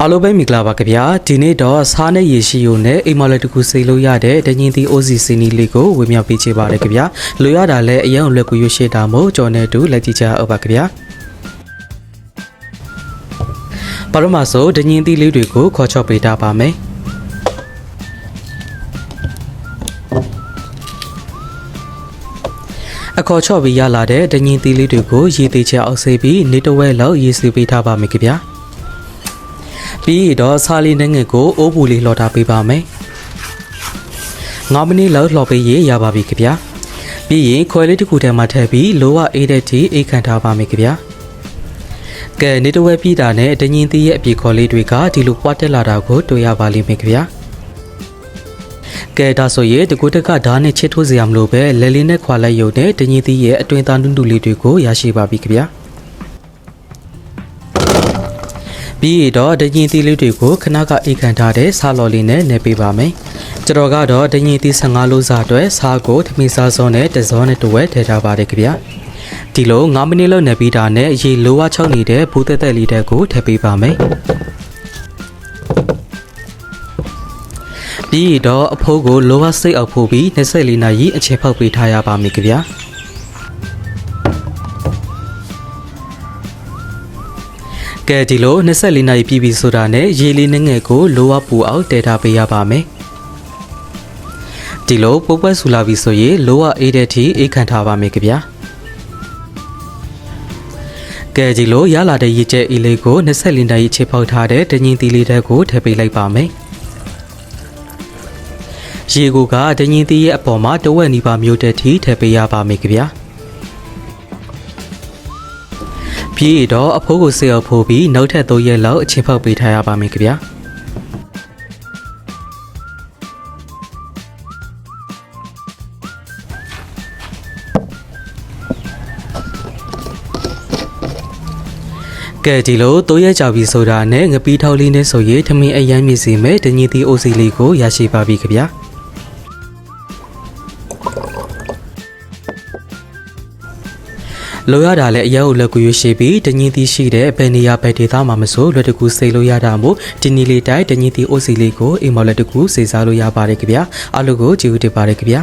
အားလုံးပဲမင်္ဂလာပါခင်ဗျာဒီနေ့တော့စားနဲ့ရေရှိယိုနဲ့အိမ်မလက်တစ်ခုစေလို့ရတဲ့တညင်သီအိုစီစီနီလေးကိုဝေမျှပေးချေပါတယ်ခင်ဗျာလိုရတာလည်းအရင်လွယ်ကူရွှေရှိတာမို့ကြော်နေတူလက်ကြည့်ကြအောင်ပါခင်ဗျာပရမဆိုတညင်သီလေးတွေကိုခေါ်ချော့ပေးတာပါမယ်အခေါ်ချော့ပြီးရလာတဲ့တညင်သီလေးတွေကိုရေသေးချအောင်ဆေးပြီးနေတဝဲလောက်ရေစီပေးထားပါမယ်ခင်ဗျာ ပြီးတော့ဆာလီနဲ့ငယ်ကိုအိုးပူလေးလှော်ထားပေးပါမယ်9မိနစ်လောက်လှော်ပေးရရပါပြီခင်ဗျာပြီးရင်ခွဲလေးတစ်ခုထဲမှာထည့်ပြီးလိုဝအေးတဲ့တီအိတ်ခံထားပါမယ်ခင်ဗျာကဲနေတဝဲပြည်တာနဲ့တညင်သီးရဲ့အပြေခေါ်လေးတွေကဒီလိုပွားတက်လာတာကိုတွေ့ရပါလိမ့်မယ်ခင်ဗျာကဲဒါဆိုရင်တကူတက်ကဓာတ်နဲ့ချစ်ထိုးစရာမလိုပဲလဲလေးနဲ့ခွာလိုက်ရုံနဲ့တညင်သီးရဲ့အတွင်သားနုနုလေးတွေကိုရရှိပါပြီခင်ဗျာ ပြီးတော့ဒရင်သီးလေးတွေကိုခဏကအိတ်ခံထားတဲ့ဆာလော်လေးနဲ့နေပေးပါမယ်။ကျွန်တော်ကတော့ဒရင်သီး15လို့စာအတွက်ဆာကိုသမီးစားစောနဲ့တစောနဲ့တဝဲထည့်ထားပါတယ်ခင်ဗျာ။ဒီလို9မိနစ်လောက်နေပြီးတာနဲ့ရေလိုဝါ6နေတဲ့ဘူးသက်သက်လေးတဲ့ကိုထည့်ပေးပါမယ်။ပြီးတော့အဖိုးကိုလိုဝါစိတ်အောင်ဖို့ပြီး24နာရီအချိန်ဖောက်ပေးထားရပါမယ်ခင်ဗျာ။ ကဲဒီလို24နာရီပြည့်ပြီဆိုတာနဲ့ရေလေးနဲ့ငယ်ကိုလိုဝပူအောင်တည်ထားပေးရပါမယ်ဒီလိုပုတ်ပွက်ဆူလာပြီဆိုရင်လိုဝအေးတဲ့ထိအိတ်ခံထားပါမယ်ကြဗျာကဲဒီလိုရလာတဲ့ရေကျဲအေးလေးကို24နာရီချေပေါက်ထားတဲ့တညင်သီလေးတက်ကိုထည့်ပေးလိုက်ပါမယ်ရေကိုကတညင်သီရဲ့အပေါ်မှာတဝက်နီးပါမျိုးတဲ့ထိထည့်ပေးရပါမယ်ကြဗျာ ပြီးတော့အဖိုးကိုစေအောင်ဖိုးပြီးနောက်ထပ်၃ရက်လောက်အချိန်ဖောက်ပေးထားရပါမယ်ခင်ဗျာကဲဒီလို၃ရက်ကြာပြီဆိုတာနဲ့ငပီးထောက်လေးနဲ့ဆိုရင်ထမင်းအရမ်းမြည်စီမဲ့တညီတီအိုစီလေးကိုရရှိပါပြီခင်ဗျာ လိုရတာလည်းအရင်ကလက်ကူရွှေရှိပြီးတညင်းသီးရှိတဲ့ဘယ်နေရာဘယ်ဒေသမှာမဆိုလွယ်တကူစိတ်လို့ရတာမို့ဒီနီလေးတိုင်းတညင်းသီးအိုစီလေးကိုအိမ်မော်လက်တကူစိတ်စားလို့ရပါတယ်ခင်ဗျာအားလုံးကိုကြည့်ဦးတင်ပါတယ်ခင်ဗျာ